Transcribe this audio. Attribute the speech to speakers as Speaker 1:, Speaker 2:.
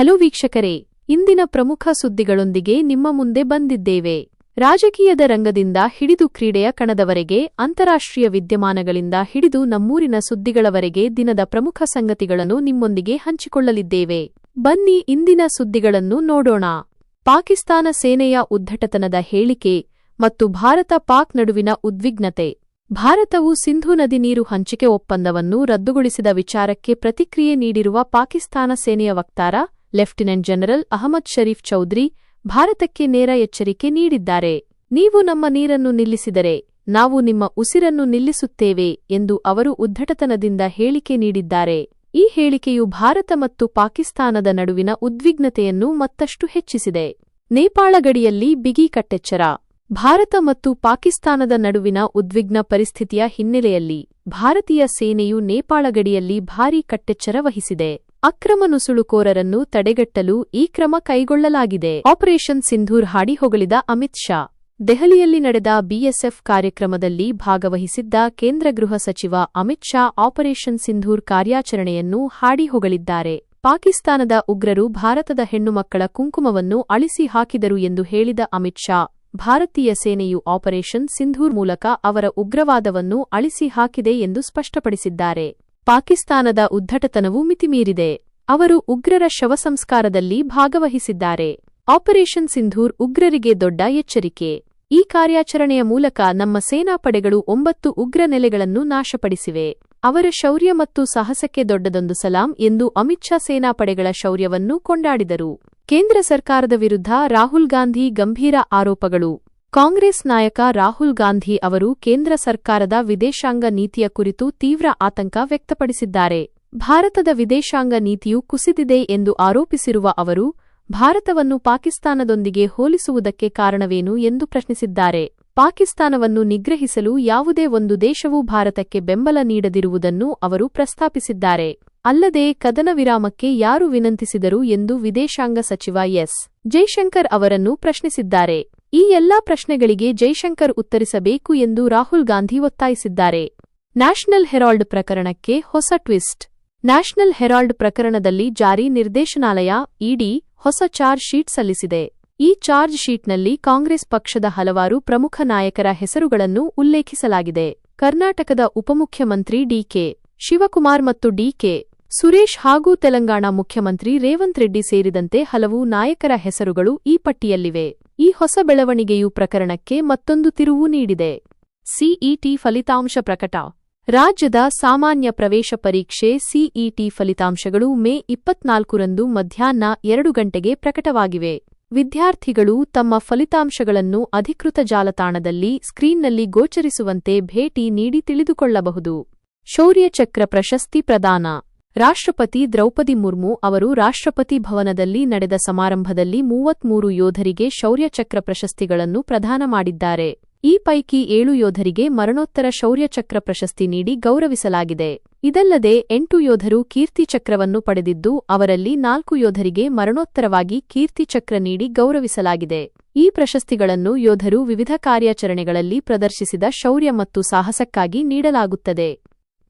Speaker 1: Hello ವೀಕ್ಷಕರೇ, ಇಂದಿನ ಪ್ರಮುಖ ಸುದ್ದಿಗಳೊಂದಿಗೆ ನಿಮ್ಮ ಮುಂದೆ ಬಂದಿದ್ದೇವೆ. ರಾಜಕೀಯದ ರಂಗದಿಂದ ಹಿಡಿದು ಕ್ರೀಡೆಯ ಕಣದವರೆಗೆ, ಅಂತಾರಾಷ್ಟ್ರೀಯ ವಿದ್ಯಮಾನಗಳಿಂದ ಹಿಡಿದು ನಮ್ಮೂರಿನ ಸುದ್ದಿಗಳವರೆಗೆ ದಿನದ ಪ್ರಮುಖ ಸಂಗತಿಗಳನ್ನು ನಿಮ್ಮೊಂದಿಗೆ ಹಂಚಿಕೊಳ್ಳಲಿದ್ದೇವೆ. ಬನ್ನಿ ಇಂದಿನ ಸುದ್ದಿಗಳನ್ನು ನೋಡೋಣ. ಪಾಕಿಸ್ತಾನ ಸೇನೆಯ ಉದ್ಧಟತನದ ಹೇಳಿಕೆ ಮತ್ತು ಭಾರತ ಪಾಕ್ ನಡುವಿನ ಉದ್ವಿಗ್ನತೆ. ಭಾರತವು ಸಿಂಧೂ ನದಿ ನೀರು ಹಂಚಿಕೆ ಒಪ್ಪಂದವನ್ನು ರದ್ದುಗೊಳಿಸಿದ ವಿಚಾರಕ್ಕೆ ಪ್ರತಿಕ್ರಿಯೆ ನೀಡಿರುವ ಪಾಕಿಸ್ತಾನ ಸೇನೆಯ ವಕ್ತಾರ ಲೆಫ್ಟಿನೆಂಟ್ ಜನರಲ್ ಅಹಮದ್ ಷರೀಫ್ ಚೌಧರಿ ಭಾರತಕ್ಕೆ ನೇರ ಎಚ್ಚರಿಕೆ ನೀಡಿದ್ದಾರೆ. ನೀವು ನಮ್ಮ ನೀರನ್ನು ನಿಲ್ಲಿಸಿದರೆ ನಾವು ನಿಮ್ಮ ಉಸಿರನ್ನು ನಿಲ್ಲಿಸುತ್ತೇವೆ ಎಂದು ಅವರು ಉದ್ಧಟತನದಿಂದ ಹೇಳಿಕೆ ನೀಡಿದ್ದಾರೆ. ಈ ಹೇಳಿಕೆಯು ಭಾರತ ಮತ್ತು ಪಾಕಿಸ್ತಾನದ ನಡುವಿನ ಉದ್ವಿಗ್ನತೆಯನ್ನು ಮತ್ತಷ್ಟು ಹೆಚ್ಚಿಸಿದೆ. ನೇಪಾಳ ಗಡಿಯಲ್ಲಿ ಬಿಗಿ ಕಟ್ಟೆಚ್ಚರ. ಭಾರತ ಮತ್ತು ಪಾಕಿಸ್ತಾನದ ನಡುವಿನ ಉದ್ವಿಗ್ನ ಪರಿಸ್ಥಿತಿಯ ಹಿನ್ನೆಲೆಯಲ್ಲಿ ಭಾರತೀಯ ಸೇನೆಯು ನೇಪಾಳ ಗಡಿಯಲ್ಲಿ ಭಾರೀ ಕಟ್ಟೆಚ್ಚರ ವಹಿಸಿದೆ. ಅಕ್ರಮ ನುಸುಳುಕೋರರನ್ನು ತಡೆಗಟ್ಟಲು ಈ ಕ್ರಮ ಕೈಗೊಳ್ಳಲಾಗಿದೆ. ಆಪರೇಷನ್ ಸಿಂಧೂರ್ ಹಾಡಿ ಹೊಗಳಿದ ಅಮಿತ್ ಶಾ. ದೆಹಲಿಯಲ್ಲಿ ನಡೆದ ಬಿಎಸ್ಎಫ್ ಕಾರ್ಯಕ್ರಮದಲ್ಲಿ ಭಾಗವಹಿಸಿದ್ದ ಕೇಂದ್ರ ಗೃಹ ಸಚಿವ ಅಮಿತ್ ಶಾ ಆಪರೇಷನ್ ಸಿಂಧೂರ್ ಕಾರ್ಯಾಚರಣೆಯನ್ನು ಹಾಡಿ ಹೊಗಳಿದ್ದಾರೆ ಪಾಕಿಸ್ತಾನದ ಉಗ್ರರು ಭಾರತದ ಹೆಣ್ಣುಮಕ್ಕಳ ಕುಂಕುಮವನ್ನು ಅಳಿಸಿ ಹಾಕಿದರು ಎಂದು ಹೇಳಿದ ಅಮಿತ್ ಶಾ, ಭಾರತೀಯ ಸೇನೆಯು ಆಪರೇಷನ್ ಸಿಂಧೂರ್ ಮೂಲಕ ಅವರ ಉಗ್ರವಾದವನ್ನು ಅಳಿಸಿ ಹಾಕಿದೆ ಎಂದು ಸ್ಪಷ್ಟಪಡಿಸಿದ್ದಾರೆ. ಪಾಕಿಸ್ತಾನದ ಉದ್ದಟತನವು ಮಿತಿಮೀರಿದೆ. ಅವರು ಉಗ್ರರ ಶವಸಂಸ್ಕಾರದಲ್ಲಿ ಭಾಗವಹಿಸಿದ್ದಾರೆ. ಆಪರೇಷನ್ ಸಿಂಧೂರ್ ಉಗ್ರರಿಗೆ ದೊಡ್ಡ ಎಚ್ಚರಿಕೆ. ಈ ಕಾರ್ಯಾಚರಣೆಯ ಮೂಲಕ ನಮ್ಮ ಸೇನಾಪಡೆಗಳು ಒಂಬತ್ತು ಉಗ್ರ ನೆಲೆಗಳನ್ನು ನಾಶಪಡಿಸಿವೆ. ಅವರ ಶೌರ್ಯ ಮತ್ತು ಸಾಹಸಕ್ಕೆ ದೊಡ್ಡದೊಂದು ಸಲಾಂ ಎಂದು ಅಮಿತ್ ಶಾ ಸೇನಾಪಡೆಗಳ ಶೌರ್ಯವನ್ನು ಕೊಂಡಾಡಿದರು. ಕೇಂದ್ರ ಸರ್ಕಾರದ ವಿರುದ್ಧ ರಾಹುಲ್ ಗಾಂಧಿ ಗಂಭೀರ ಆರೋಪಗಳು. ಕಾಂಗ್ರೆಸ್ ನಾಯಕ ರಾಹುಲ್ ಗಾಂಧಿ ಅವರು ಕೇಂದ್ರ ಸರ್ಕಾರದ ವಿದೇಶಾಂಗ ನೀತಿಯ ಕುರಿತು ತೀವ್ರ ಆತಂಕ ವ್ಯಕ್ತಪಡಿಸಿದ್ದಾರೆ. ಭಾರತದ ವಿದೇಶಾಂಗ ನೀತಿಯು ಕುಸಿದಿದೆ ಎಂದು ಆರೋಪಿಸಿರುವ ಅವರು, ಭಾರತವನ್ನು ಪಾಕಿಸ್ತಾನದೊಂದಿಗೆ ಹೋಲಿಸುವುದಕ್ಕೆ ಕಾರಣವೇನು ಎಂದು ಪ್ರಶ್ನಿಸಿದ್ದಾರೆ. ಪಾಕಿಸ್ತಾನವನ್ನು ನಿಗ್ರಹಿಸಲು ಯಾವುದೇ ಒಂದು ದೇಶವು ಭಾರತಕ್ಕೆ ಬೆಂಬಲ ನೀಡದಿರುವುದನ್ನು ಅವರು ಪ್ರಸ್ತಾಪಿಸಿದ್ದಾರೆ. ಅಲ್ಲದೆ ಕದನ ವಿರಾಮಕ್ಕೆ ಯಾರು ವಿನಂತಿಸಿದರು ಎಂದು ವಿದೇಶಾಂಗ ಸಚಿವ ಎಸ್. ಜೈಶಂಕರ್ ಅವರನ್ನು ಪ್ರಶ್ನಿಸಿದ್ದಾರೆ. ಈ ಎಲ್ಲಾ ಪ್ರಶ್ನೆಗಳಿಗೆ ಜೈಶಂಕರ್ ಉತ್ತರಿಸಬೇಕು ಎಂದು ರಾಹುಲ್ ಗಾಂಧಿ ಒತ್ತಾಯಿಸಿದ್ದಾರೆ. ನ್ಯಾಷನಲ್ ಹೆರಾಲ್ಡ್ ಪ್ರಕರಣಕ್ಕೆ ಹೊಸ ಟ್ವಿಸ್ಟ್. ನ್ಯಾಷನಲ್ ಹೆರಾಲ್ಡ್ ಪ್ರಕರಣದಲ್ಲಿ ಜಾರಿ ನಿರ್ದೇಶನಾಲಯ, ಇಡಿ, ಹೊಸ ಚಾರ್ಜ್ ಶೀಟ್ ಸಲ್ಲಿಸಿದೆ. ಈ ಚಾರ್ಜ್ ಶೀಟ್ನಲ್ಲಿ ಕಾಂಗ್ರೆಸ್ ಪಕ್ಷದ ಹಲವಾರು ಪ್ರಮುಖ ನಾಯಕರ ಹೆಸರುಗಳನ್ನು ಉಲ್ಲೇಖಿಸಲಾಗಿದೆ. ಕರ್ನಾಟಕದ ಉಪಮುಖ್ಯಮಂತ್ರಿ ಡಿಕೆ ಶಿವಕುಮಾರ್ ಮತ್ತು ಡಿಕೆ ಸುರೇಶ್ ಹಾಗೂ ತೆಲಂಗಾಣ ಮುಖ್ಯಮಂತ್ರಿ ರೇವಂತ್ ರೆಡ್ಡಿ ಸೇರಿದಂತೆ ಹಲವು ನಾಯಕರ ಹೆಸರುಗಳು ಈ ಪಟ್ಟಿಯಲ್ಲಿವೆ. ಈ ಹೊಸ ಬೆಳವಣಿಗೆಯು ಪ್ರಕರಣಕ್ಕೆ ಮತ್ತೊಂದು ತಿರುವು ನೀಡಿದೆ. ಸಿಇಟಿ ಫಲಿತಾಂಶ ಪ್ರಕಟ. ರಾಜ್ಯದ ಸಾಮಾನ್ಯ ಪ್ರವೇಶ ಪರೀಕ್ಷೆ ಸಿಇಟಿ ಫಲಿತಾಂಶಗಳು ಮೇ ಇಪ್ಪತ್ನಾಲ್ಕರಂದು ಮಧ್ಯಾಹ್ನ ಎರಡು ಗಂಟೆಗೆ ಪ್ರಕಟವಾಗಿವೆ. ವಿದ್ಯಾರ್ಥಿಗಳು ತಮ್ಮ ಫಲಿತಾಂಶಗಳನ್ನು ಅಧಿಕೃತ ಜಾಲತಾಣದಲ್ಲಿ ಸ್ಕ್ರೀನ್ನಲ್ಲಿ ಗೋಚರಿಸುವಂತೆ ಭೇಟಿ ನೀಡಿ ತಿಳಿದುಕೊಳ್ಳಬಹುದು. ಶೌರ್ಯಚಕ್ರ ಪ್ರಶಸ್ತಿ ಪ್ರದಾನ. ರಾಷ್ಟ್ರಪತಿ ದ್ರೌಪದಿ ಮುರ್ಮು ಅವರು ರಾಷ್ಟ್ರಪತಿ ಭವನದಲ್ಲಿ ನಡೆದ ಸಮಾರಂಭದಲ್ಲಿ ಮೂವತ್ಮೂರು ಯೋಧರಿಗೆ ಶೌರ್ಯ ಚಕ್ರ ಪ್ರಶಸ್ತಿಗಳನ್ನು ಪ್ರದಾನ ಮಾಡಿದ್ದಾರೆ. ಈ ಪೈಕಿ ಏಳು ಯೋಧರಿಗೆ ಮರಣೋತ್ತರ ಶೌರ್ಯ ಚಕ್ರ ಪ್ರಶಸ್ತಿ ನೀಡಿ ಗೌರವಿಸಲಾಗಿದೆ. ಇದಲ್ಲದೆ ಎಂಟು ಯೋಧರು ಕೀರ್ತಿ ಚಕ್ರವನ್ನು ಪಡೆದಿದ್ದು, ಅವರಲ್ಲಿ ನಾಲ್ಕು ಯೋಧರಿಗೆ ಮರಣೋತ್ತರವಾಗಿ ಕೀರ್ತಿ ಚಕ್ರ ನೀಡಿ ಗೌರವಿಸಲಾಗಿದೆ. ಈ ಪ್ರಶಸ್ತಿಗಳನ್ನು ಯೋಧರು ವಿವಿಧ ಕಾರ್ಯಾಚರಣೆಗಳಲ್ಲಿ ಪ್ರದರ್ಶಿಸಿದ ಶೌರ್ಯ ಮತ್ತು ಸಾಹಸಕ್ಕಾಗಿ ನೀಡಲಾಗುತ್ತದೆ.